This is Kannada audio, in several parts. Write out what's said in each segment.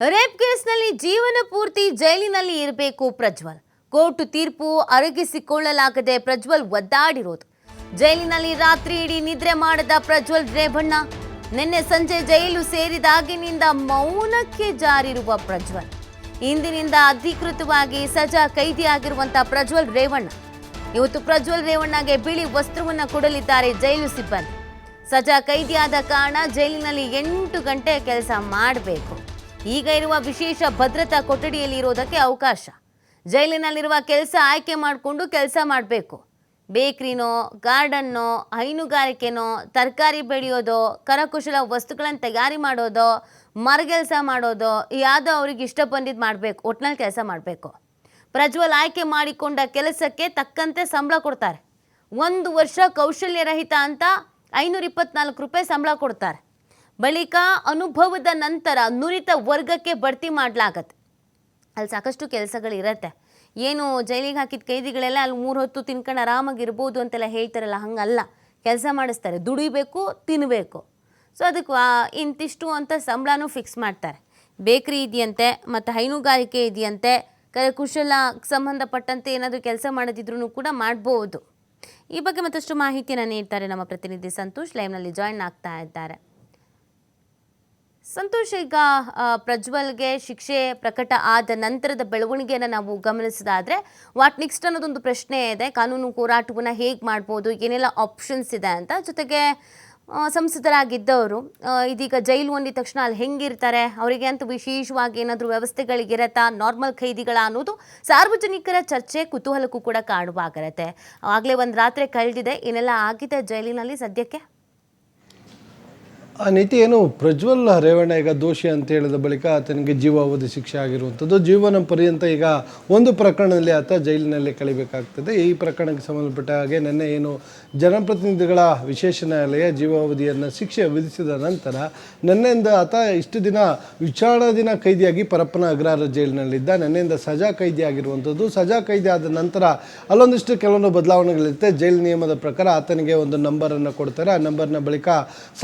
ರೇಪ್ ಕೇಸ್ನಲ್ಲಿ ಜೀವನ ಪೂರ್ತಿ ಜೈಲಿನಲ್ಲಿ ಇರಬೇಕು ಪ್ರಜ್ವಲ್. ಕೋರ್ಟ್ ತೀರ್ಪು ಅರಗಿಸಿಕೊಳ್ಳಲಾಗದೆ ಪ್ರಜ್ವಲ್ ಒದ್ದಾಡಿರೋದು. ಜೈಲಿನಲ್ಲಿ ರಾತ್ರಿ ಇಡೀ ನಿದ್ರೆ ಮಾಡದ ಪ್ರಜ್ವಲ್ ರೇವಣ್ಣ, ನಿನ್ನೆ ಸಂಜೆ ಜೈಲು ಸೇರಿದಾಗಿನಿಂದ ಮೌನಕ್ಕೆ ಜಾರಿರುವ ಪ್ರಜ್ವಲ್. ಇಂದಿನಿಂದ ಅಧಿಕೃತವಾಗಿ ಸಜಾ ಕೈದಿಯಾಗಿರುವಂತ ಪ್ರಜ್ವಲ್ ರೇವಣ್ಣ. ಇವತ್ತು ಪ್ರಜ್ವಲ್ ರೇವಣ್ಣಗೆ ಬಿಳಿ ವಸ್ತ್ರವನ್ನು ಕೊಡಲಿದ್ದಾರೆ ಜೈಲು ಸಿಬ್ಬಂದಿ. ಸಜಾ ಕೈದಿಯಾದ ಕಾರಣ ಜೈಲಿನಲ್ಲಿ ಎಂಟು ಗಂಟೆ ಕೆಲಸ ಮಾಡಬೇಕು. ಈಗ ಇರುವ ವಿಶೇಷ ಭದ್ರತಾ ಕೊಠಡಿಯಲ್ಲಿ ಇರೋದಕ್ಕೆ ಅವಕಾಶ. ಜೈಲಿನಲ್ಲಿರುವ ಕೆಲಸ ಆಯ್ಕೆ ಮಾಡಿಕೊಂಡು ಕೆಲಸ ಮಾಡಬೇಕು. ಬೇಕ್ರಿನೋ, ಗಾರ್ಡನ್ನೋ, ಹೈನುಗಾರಿಕೆನೋ, ತರಕಾರಿ ಬೆಳೆಯೋದೋ, ಕರಕುಶಲ ವಸ್ತುಗಳನ್ನು ತಯಾರಿ ಮಾಡೋದೋ ಮರಗೆಲಸ ಮಾಡೋದೋ, ಯಾವುದೋ ಅವ್ರಿಗೆ ಇಷ್ಟ ಬಂದಿದ್ದು ಮಾಡಬೇಕು, ಒಟ್ನಲ್ಲಿ ಕೆಲಸ ಮಾಡಬೇಕು. ಪ್ರಜ್ವಲ್ ಆಯ್ಕೆ ಮಾಡಿಕೊಂಡ ಕೆಲಸಕ್ಕೆ ತಕ್ಕಂತೆ ಸಂಬಳ ಕೊಡ್ತಾರೆ. ಒಂದು ವರ್ಷ ಕೌಶಲ್ಯರಹಿತ ಅಂತ ಐನೂರ ಇಪ್ಪತ್ನಾಲ್ಕು ರೂಪಾಯಿ ಸಂಬಳ ಕೊಡ್ತಾರೆ. ಬಳಿಕ ಅನುಭವದ ನಂತರ ನುರಿತ ವರ್ಗಕ್ಕೆ ಬಡ್ತಿ ಮಾಡಲಾಗತ್ತೆ. ಅಲ್ಲಿ ಸಾಕಷ್ಟು ಕೆಲಸಗಳಿರತ್ತೆ. ಏನು ಜೈಲಿಗೆ ಹಾಕಿದ ಕೈದಿಗಳೆಲ್ಲ ಅಲ್ಲಿ ಮೂರು ಹೊತ್ತು ತಿನ್ಕೊಂಡು ಆರಾಮಾಗಿರ್ಬೋದು ಅಂತೆಲ್ಲ ಹೇಳ್ತಾರಲ್ಲ, ಹಂಗಲ್ಲ. ಕೆಲಸ ಮಾಡಿಸ್ತಾರೆ. ದುಡಿಬೇಕು ತಿನ್ನಬೇಕು ಸೊ ಅದಕ್ಕೆ ಇಂತಿಷ್ಟು ಅಂತ ಸಂಬಳನೂ ಫಿಕ್ಸ್ ಮಾಡ್ತಾರೆ. ಬೇಕ್ರಿ ಇದೆಯಂತೆ ಮತ್ತು ಹೈನುಗಾರಿಕೆ ಇದೆಯಂತೆ ಕರಕುಶಲ ಸಂಬಂಧಪಟ್ಟಂತೆ ಏನಾದರೂ ಕೆಲಸ ಮಾಡದಿದ್ರೂ ಕೂಡ ಮಾಡ್ಬೋದು. ಈ ಬಗ್ಗೆ ಮತ್ತಷ್ಟು ಮಾಹಿತಿಯನ್ನು ನೀಡ್ತಾರೆ ನಮ್ಮ ಪ್ರತಿನಿಧಿ ಸಂತೋಷ್. ಲೈವ್ನಲ್ಲಿ ಜಾಯಿನ್ ಆಗ್ತಾ ಇದ್ದಾರೆ. ಸಂತೋಷ್ ಈಗ ಪ್ರಜ್ವಲ್ಗೆ ಶಿಕ್ಷೆ ಪ್ರಕಟ ಆದ ನಂತರದ ಬೆಳವಣಿಗೆಯನ್ನು ನಾವು ಗಮನಿಸಿದಾದ್ರೆ, ವಾಟ್ ನೆಕ್ಸ್ಟ್ ಅನ್ನೋದೊಂದು ಪ್ರಶ್ನೆ ಇದೆ. ಕಾನೂನು ಹೋರಾಟವನ್ನು ಹೇಗೆ ಮಾಡ್ಬೋದು, ಏನೆಲ್ಲ ಆಪ್ಷನ್ಸ್ ಇದೆ ಅಂತ. ಜೊತೆಗೆ ಸಂಸದರಾಗಿದ್ದವರು ಇದೀಗ ಜೈಲು ಅಂದಿದ ತಕ್ಷಣ ಅಲ್ಲಿ ಹೆಂಗಿರ್ತಾರೆ, ಅವರಿಗೆ ಅಂತ ವಿಶೇಷವಾಗಿ ಏನಾದರೂ ವ್ಯವಸ್ಥೆಗಳಿಗಿರತ್ತಾ ನಾರ್ಮಲ್ ಖೈದಿಗಳ ಅನ್ನೋದು ಸಾರ್ವಜನಿಕರ ಚರ್ಚೆ ಕುತೂಹಲಕ್ಕೂ ಕೂಡ ಕಾರಣವಾಗಿರುತ್ತೆ ಆಗಲೇ ಒಂದು ರಾತ್ರಿ ಕಳೆದಿದೆ, ಏನೆಲ್ಲ ಆಗಿದೆ ಜೈಲಿನಲ್ಲಿ ಸದ್ಯಕ್ಕೆ? ಆ ನೀತಿ ಏನು ಪ್ರಜ್ವಲ್ ರೇವಣ್ಣ ಈಗ ದೋಷಿ ಅಂತ ಹೇಳಿದ ಬಳಿಕ ಆತನಿಗೆ ಜೀವಾವಧಿ ಶಿಕ್ಷೆ ಆಗಿರುವಂಥದ್ದು. ಜೀವನ ಪರ್ಯಂತ ಈಗ ಒಂದು ಪ್ರಕರಣದಲ್ಲಿ ಆತ ಜೈಲಿನಲ್ಲಿ ಕಳಿಬೇಕಾಗ್ತದೆ. ಈ ಪ್ರಕರಣಕ್ಕೆ ಸಂಬಂಧಪಟ್ಟ ಹಾಗೆ ನಿನ್ನೆ ಏನು ಜನಪ್ರತಿನಿಧಿಗಳ ವಿಶೇಷ ನ್ಯಾಯಾಲಯ ಜೀವಾವಧಿಯನ್ನು ಶಿಕ್ಷೆ ವಿಧಿಸಿದ ನಂತರ ನಿನ್ನೆಯಿಂದ ಆತ ಇಷ್ಟು ದಿನ ವಿಚಾರಣಾಧೀನ ಕೈದಿಯಾಗಿ ಪರಪ್ಪನ ಅಗ್ರಹಾರ ಜೈಲಿನಲ್ಲಿದ್ದ. ನಿನ್ನೆಯಿಂದ ಸಜಾ ಕೈದಿ ಆಗಿರುವಂಥದ್ದು. ಸಜಾ ಕೈದಿ ಆದ ನಂತರ ಅಲ್ಲೊಂದಿಷ್ಟು ಕೆಲವೊಂದು ಬದಲಾವಣೆಗಳಿರುತ್ತೆ. ಜೈಲು ನಿಯಮದ ಪ್ರಕಾರ ಆತನಿಗೆ ಒಂದು ನಂಬರನ್ನು ಕೊಡ್ತಾರೆ. ಆ ನಂಬರ್ನ ಬಳಿಕ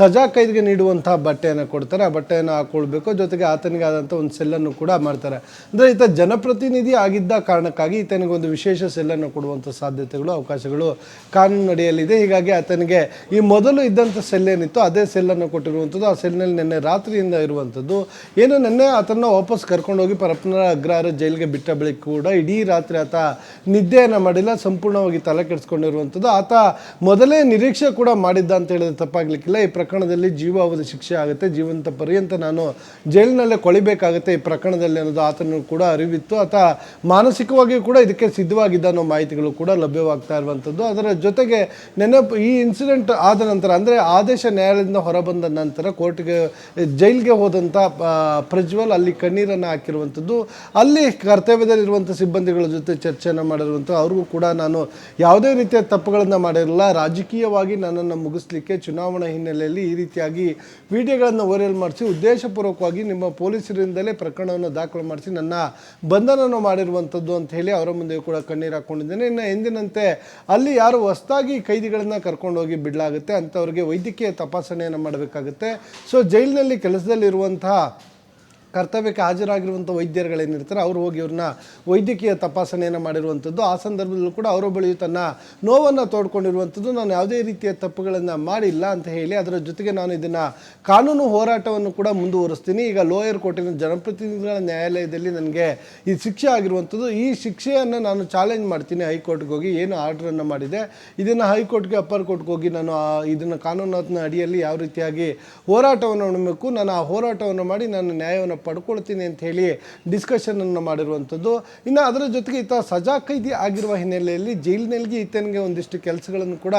ಸಜಾ ಕೈದಿಗೆ ನೀಡುವಂತಹ ಬಟ್ಟೆಯನ್ನು ಕೊಡ್ತಾರೆ. ಆ ಬಟ್ಟೆಯನ್ನು ಹಾಕೊಳ್ಬೇಕು. ಜೊತೆಗೆ ಆತನಿಗೆ ಆದಂಥ ಒಂದು ಸೆಲ್ಲನ್ನು ಕೂಡ ಮಾಡ್ತಾರೆ. ಅಂದರೆ ಈತ ಜನಪ್ರತಿನಿಧಿ ಆಗಿದ್ದ ಕಾರಣಕ್ಕಾಗಿ ಈತನಿಗೆ ಒಂದು ವಿಶೇಷ ಸೆಲ್ಲನ್ನು ಕೊಡುವಂಥ ಸಾಧ್ಯತೆಗಳು, ಅವಕಾಶಗಳು ಕಾನೂನು ನಡೆಯಲಿದೆ ಹೀಗಾಗಿ ಆತನಿಗೆ ಈ ಮೊದಲು ಇದ್ದಂಥ ಸೆಲ್ ಏನಿತ್ತು ಅದೇ ಸೆಲ್ಲನ್ನು ಕೊಟ್ಟಿರುವಂಥದ್ದು. ಆ ಸೆಲ್ನಲ್ಲಿ ನಿನ್ನೆ ರಾತ್ರಿಯಿಂದ ಇರುವಂಥದ್ದು. ಏನು ನಿನ್ನೆ ಆತನ ವಾಪಸ್ ಕರ್ಕೊಂಡೋಗಿ ಪರಪ್ಪನ ಅಗ್ರಹಾರ ಜೈಲಿಗೆ ಬಿಟ್ಟ ಬಳಿಕ ಕೂಡ ಇಡೀ ರಾತ್ರಿ ಆತ ನಿದ್ದೆಯನ್ನು ಮಾಡಿಲ್ಲ. ಸಂಪೂರ್ಣವಾಗಿ ತಲೆ ಕೆಡಿಸ್ಕೊಂಡಿರುವಂಥದ್ದು. ಆತ ಮೊದಲೇ ನಿರೀಕ್ಷೆ ಕೂಡ ಮಾಡಿದ್ದ ಅಂತ ಹೇಳಿದ್ರೆ ತಪ್ಪಾಗ್ಲಿಕ್ಕಿಲ್ಲ. ಈ ಪ್ರಕರಣದಲ್ಲಿ ಜೀವಾವಧಿ ಶಿಕ್ಷೆ ಆಗುತ್ತೆ, ಜೀವಂತ ಪರ್ಯಂತ ನಾನು ಜೈಲಿನಲ್ಲೇ ಕೊಳಿಬೇಕಾಗುತ್ತೆ ಈ ಪ್ರಕರಣದಲ್ಲಿ ಅನ್ನೋದು ಆತನು ಕೂಡ ಅರಿವಿತ್ತು. ಆತ ಮಾನಸಿಕವಾಗಿಯೂ ಕೂಡ ಇದಕ್ಕೆ ಸಿದ್ಧವಾಗಿದ್ದ ಅನ್ನೋ ಮಾಹಿತಿಗಳು ಕೂಡ ಲಭ್ಯವಾಗ್ತಾ ಇರುವಂಥದ್ದು. ಅದರ ಜೊತೆಗೆ ನೆನಪು ಈ ಇನ್ಸಿಡೆಂಟ್ ಆದ ನಂತರ, ಅಂದರೆ ಆದೇಶ ನ್ಯಾಯಾಲಯದಿಂದ ಹೊರಬಂದ ನಂತರ, ಕೋರ್ಟ್ಗೆ, ಜೈಲಿಗೆ ಹೋದಂಥ ಪ್ರಜ್ವಲ್ ಅಲ್ಲಿ ಕಣ್ಣೀರನ್ನು ಹಾಕಿರುವಂಥದ್ದು. ಅಲ್ಲಿ ಕರ್ತವ್ಯದಲ್ಲಿರುವಂಥ ಸಿಬ್ಬಂದಿಗಳ ಜೊತೆ ಚರ್ಚೆಯನ್ನು ಮಾಡಿರುವಂಥ ಅವ್ರಿಗೂ ಕೂಡ ನಾನು ಯಾವುದೇ ರೀತಿಯ ತಪ್ಪುಗಳನ್ನು ಮಾಡಿರಲಿಲ್ಲ ರಾಜಕೀಯವಾಗಿ ನನ್ನನ್ನು ಮುಗಿಸ್ಲಿಕ್ಕೆ ಚುನಾವಣಾ ಹಿನ್ನೆಲೆಯಲ್ಲಿ ಈ ರೀತಿಯಾಗಿ ವಿಡಿಯೋಗಳನ್ನು ವೈರಲ್ ಮಾಡಿಸಿ, ಉದ್ದೇಶಪೂರ್ವಕವಾಗಿ ನಿಮ್ಮ ಪೊಲೀಸರಿಂದಲೇ ಪ್ರಕರಣವನ್ನು ದಾಖಲು ಮಾಡಿಸಿ, ನನ್ನ ಬಂಧನವನ್ನು ಮಾಡಿರುವಂಥದ್ದು ಅಂತ ಹೇಳಿ ಅವರ ಮುಂದೆ ಕೂಡ ಕಣ್ಣೀರು ಹಾಕ್ಕೊಂಡಿದ್ದೇನೆ ಇನ್ನು ಎಂದಿನಂತೆ ಅಲ್ಲಿ ಯಾರು ಹೊಸದಾಗಿ ಕೈದಿಗಳನ್ನು ಕರ್ಕೊಂಡೋಗಿ ಬಿಡಲಾಗುತ್ತೆ, ಅಂಥವ್ರಿಗೆ ವೈದ್ಯಕೀಯ ತಪಾಸಣೆಯನ್ನು ಮಾಡಬೇಕಾಗುತ್ತೆ. ಸೊ ಜೈಲಿನಲ್ಲಿ ಕೆಲಸದಲ್ಲಿರುವಂತಹ ಕರ್ತವ್ಯಕ್ಕೆ ಹಾಜರಾಗಿರುವಂಥ ವೈದ್ಯರುಗಳೇನಿರ್ತಾರೆ ಅವರು ಹೋಗಿ ಅವ್ರನ್ನ ವೈದ್ಯಕೀಯ ತಪಾಸಣೆಯನ್ನು ಮಾಡಿರುವಂಥದ್ದು. ಆ ಸಂದರ್ಭದಲ್ಲೂ ಕೂಡ ಅವರ ಬಳಿಯೂ ತನ್ನ ನೋವನ್ನು ತೋಡ್ಕೊಂಡಿರುವಂಥದ್ದು. ನಾನು ಯಾವುದೇ ರೀತಿಯ ತಪ್ಪುಗಳನ್ನು ಮಾಡಿಲ್ಲ ಅಂತ ಹೇಳಿ ಅದರ ಜೊತೆಗೆ ನಾನು ಇದನ್ನು ಕಾನೂನು ಹೋರಾಟವನ್ನು ಕೂಡ ಮುಂದುವರಿಸ್ತೀನಿ. ಈಗ ಲೋಯರ್ ಕೋರ್ಟಿನ ಜನಪ್ರತಿನಿಧಿಗಳ ನ್ಯಾಯಾಲಯದಲ್ಲಿ ನನಗೆ ಈ ಶಿಕ್ಷೆ ಆಗಿರುವಂಥದ್ದು. ಈ ಶಿಕ್ಷೆಯನ್ನು ನಾನು ಚಾಲೆಂಜ್ ಮಾಡ್ತೀನಿ. ಹೈಕೋರ್ಟ್ಗೆ ಹೋಗಿ ಏನು ಆರ್ಡ್ರನ್ನು ಮಾಡಿದೆ. ಇದನ್ನು ಹೈಕೋರ್ಟ್ಗೆ, ಅಪ್ಪರ್ ಕೋರ್ಟ್ಗೆ ಹೋಗಿ ನಾನು ಇದನ್ನು ಕಾನೂನಿನ ಅಡಿಯಲ್ಲಿ ಯಾವ ರೀತಿಯಾಗಿ ಹೋರಾಟವನ್ನು ನಾನು ಆ ಹೋರಾಟವನ್ನು ಮಾಡಿ ನಾನು ನ್ಯಾಯವನ್ನು ಪಡ್ಕೊಳ್ತೀನಿ ಅಂತ ಹೇಳಿ ಡಿಸ್ಕಷನನ್ನು ಮಾಡಿರುವಂಥದ್ದು. ಇನ್ನು ಅದರ ಜೊತೆಗೆ ಈತ ಸಜಾ ಕೈದಿ ಆಗಿರುವ ಹಿನ್ನೆಲೆಯಲ್ಲಿ ಜೈಲಿನಲ್ಲಿ ಈತನಿಗೆ ಒಂದಿಷ್ಟು ಕೆಲಸಗಳನ್ನು ಕೂಡ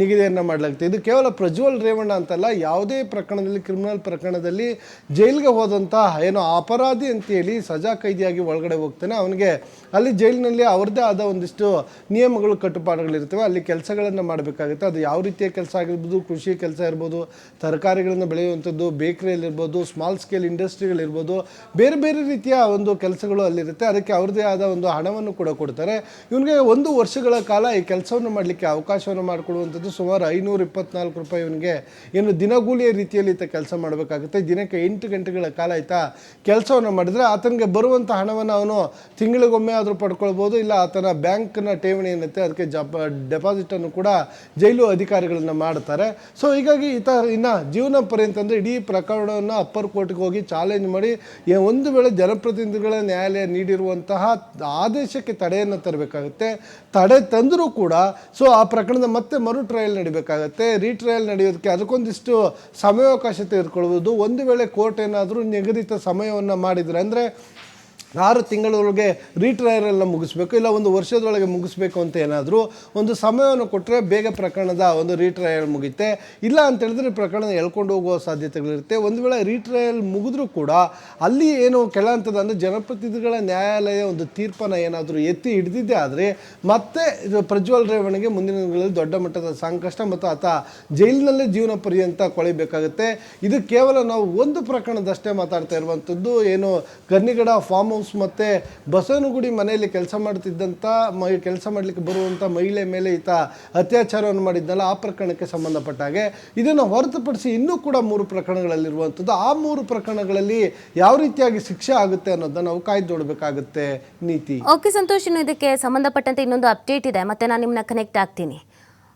ನಿಗದಿಯನ್ನು ಮಾಡಲಾಗುತ್ತೆ. ಇದು ಕೇವಲ ಪ್ರಜ್ವಲ್ ರೇವಣ್ಣ ಅಂತಲ್ಲ, ಯಾವುದೇ ಪ್ರಕರಣದಲ್ಲಿ ಕ್ರಿಮಿನಲ್ ಪ್ರಕರಣದಲ್ಲಿ ಜೈಲಿಗೆ ಹೋದಂಥ ಏನೋ ಅಪರಾಧಿ ಅಂತೇಳಿ ಸಜಾ ಕೈದಿಯಾಗಿ ಒಳಗಡೆ ಹೋಗ್ತಾನೆ. ಅವನಿಗೆ ಅಲ್ಲಿ ಜೈಲಿನಲ್ಲಿ ಅವ್ರದ್ದೇ ಆದ ಒಂದಿಷ್ಟು ನಿಯಮಗಳು ಕಟ್ಟುಪಾಡುಗಳಿರ್ತವೆ ಅಲ್ಲಿ ಕೆಲಸಗಳನ್ನು ಮಾಡಬೇಕಾಗುತ್ತೆ. ಅದು ಯಾವ ರೀತಿಯ ಕೆಲಸ ಆಗಿರ್ಬೋದು, ಕೃಷಿ ಕೆಲಸ ಇರ್ಬೋದು, ತರಕಾರಿಗಳನ್ನು ಬೆಳೆಯುವಂಥದ್ದು, ಬೇಕರಿಯಲ್ಲಿರ್ಬೋದು ಸ್ಮಾಲ್ ಸ್ಕೇಲ್ ಇಂಡಸ್ಟ್ರಿಗಳಿರ್ಬೋದು ಇರ್ಬೋದು. ಬೇರೆ ಬೇರೆ ರೀತಿಯ ಒಂದು ಕೆಲಸಗಳು ಅಲ್ಲಿರುತ್ತೆ. ಅದಕ್ಕೆ ಅವ್ರದ್ದೇ ಆದ ಒಂದು ಹಣವನ್ನು ಕೂಡ ಕೊಡ್ತಾರೆ. ಇವನಿಗೆ ಒಂದು ವರ್ಷಗಳ ಕಾಲ ಈ ಕೆಲಸವನ್ನು ಮಾಡಲಿಕ್ಕೆ ಅವಕಾಶವನ್ನು ಮಾಡಿಕೊಡುವಂಥದ್ದು ಸುಮಾರು ಐನೂರ ಇಪ್ಪತ್ನಾಲ್ಕು ರೂಪಾಯಿ ಇವನಿಗೆ ಏನು ದಿನಗೂಲಿಯ ರೀತಿಯಲ್ಲಿ ಈತ ಕೆಲಸ ಮಾಡಬೇಕಾಗುತ್ತೆ. ದಿನಕ್ಕೆ ಎಂಟು ಗಂಟೆಗಳ ಕಾಲ ಈತ ಕೆಲಸವನ್ನು ಮಾಡಿದರೆ ಆತನಿಗೆ ಬರುವಂಥ ಹಣವನ್ನು ಅವನು ತಿಂಗಳಿಗೊಮ್ಮೆ ಆದರೂ ಪಡ್ಕೊಳ್ಬೋದು. ಇಲ್ಲ ಆತನ ಬ್ಯಾಂಕ್ನ ಠೇವಣಿ ಏನಿರುತ್ತೆ ಅದಕ್ಕೆ ಜಪ ಡೆಪಾಸಿಟನ್ನು ಕೂಡ ಜೈಲು ಅಧಿಕಾರಿಗಳನ್ನ ಮಾಡ್ತಾರೆ. ಸೊ ಹೀಗಾಗಿ ಈತ ಇನ್ನು ಜೀವನ ಪರ್ಯಂತ ಅಂದರೆ ಇಡೀ ಪ್ರಕರಣವನ್ನು ಅಪ್ಪರ್ ಕೋರ್ಟ್ಗೆ ಹೋಗಿ ಚಾಲೆಂಜ್ ಮಾಡಿ ಒಂದು ವೇಳೆ ಜನಪ್ರತಿನಿಧಿಗಳ ನ್ಯಾಯಾಲಯ ನೀಡಿರುವಂತಹ ಆದೇಶಕ್ಕೆ ತಡೆಯನ್ನು ತರಬೇಕಾಗುತ್ತೆ. ತಡೆ ತಂದರೂ ಕೂಡ, ಸೊ ಆ ಪ್ರಕರಣದ ಮತ್ತೆ ಮರು ಟ್ರಯಲ್ ನಡಿಬೇಕಾಗತ್ತೆ. ರೀಟ್ರಯಲ್ ನಡೆಯೋದಕ್ಕೆ ಅದಕ್ಕೊಂದಿಷ್ಟು ಸಮಯಾವಕಾಶ ತೆಗೆದುಕೊಳ್ಬೋದು ಒಂದು ವೇಳೆ ಕೋರ್ಟ್ ಏನಾದರೂ ನಿಗದಿತ ಸಮಯವನ್ನು ಮಾಡಿದರೆ, ಅಂದರೆ ಆರು ತಿಂಗಳೊಳಗೆ ರೀಟ್ರಯಲನ್ನು ಮುಗಿಸ್ಬೇಕು, ಇಲ್ಲ ಒಂದು ವರ್ಷದೊಳಗೆ ಮುಗಿಸ್ಬೇಕು ಅಂತ ಏನಾದರೂ ಒಂದು ಸಮಯವನ್ನು ಕೊಟ್ಟರೆ ಬೇಗ ಪ್ರಕರಣದ ಒಂದು ರೀಟ್ರಯಲ್ ಮುಗಿತೆ ಇಲ್ಲ ಅಂತ ಹೇಳಿದ್ರೆ ಪ್ರಕರಣ ಎಳ್ಕೊಂಡು ಹೋಗುವ ಸಾಧ್ಯತೆಗಳಿರುತ್ತೆ. ಒಂದು ವೇಳೆ ರೀಟ್ರಯಲ್ ಮುಗಿದ್ರೂ ಕೂಡ ಅಲ್ಲಿ ಏನು ಕೆಳ ಹಂತದ ಅಂದರೆ ಜನಪ್ರತಿನಿಧಿಗಳ ನ್ಯಾಯಾಲಯ ಒಂದು ತೀರ್ಪನ್ನು ಏನಾದರೂ ಎತ್ತಿ ಹಿಡಿದಿದ್ದೆ ಆದರೆ ಮತ್ತೆ ಪ್ರಜ್ವಲ್ ರೇವಣಿಗೆ ಮುಂದಿನ ದಿನಗಳಲ್ಲಿ ದೊಡ್ಡ ಮಟ್ಟದ ಸಂಕಷ್ಟ ಮತ್ತು ಆತ ಜೈಲಿನಲ್ಲೇ ಜೀವನ ಪರ್ಯಂತ ಕೊಳಿಬೇಕಾಗುತ್ತೆ. ಇದು ಕೇವಲ ನಾವು ಒಂದು ಪ್ರಕರಣದಷ್ಟೇ ಮಾತಾಡ್ತಾ ಇರುವಂಥದ್ದು ಏನು ಗನ್ನಿಗಡ ಫಾರ್ಮ್ ಹೌಸ್ ಮತ್ತು ಬಸವನಗುಡಿ ಮನೆಯಲ್ಲಿ ಕೆಲಸ ಮಾಡ್ತಿದ್ದಂಥ ಮೈ, ಕೆಲಸ ಮಾಡಲಿಕ್ಕೆ ಬರುವಂಥ ಮಹಿಳೆ ಮೇಲೆ ಈತ ಅತ್ಯಾಚಾರವನ್ನು ಮಾಡಿದ್ದಲ್ಲ, ಆ ಪ್ರಕರಣಕ್ಕೆ ಸಂಬಂಧಪಟ್ಟ ಹಾಗೆ. ಇದನ್ನು ಹೊರತುಪಡಿಸಿ ಇನ್ನೂ ಕೂಡ ಮೂರು ಪ್ರಕರಣಗಳಲ್ಲಿರುವಂಥದ್ದು ಆ ಮೂರು ಪ್ರಕರಣಗಳಲ್ಲಿ ಯಾವ ರೀತಿಯಾಗಿ ಶಿಕ್ಷೆ ಆಗುತ್ತೆ ಅನ್ನೋದನ್ನ ನಾವು ಕಾಯ್ದು ನೋಡಬೇಕಾಗುತ್ತೆ, ನೀತಿ. ಓಕೆ, ಸಂತೋಷ್, ಇನ್ನು ಇದಕ್ಕೆ ಸಂಬಂಧಪಟ್ಟಂತೆ ಇನ್ನೊಂದು ಅಪ್ಡೇಟ್ ಇದೆ. ಮತ್ತೆ ನಾನು ನಿಮ್ಮನ್ನ ಕನೆಕ್ಟ್ ಆಗ್ತೀನಿ.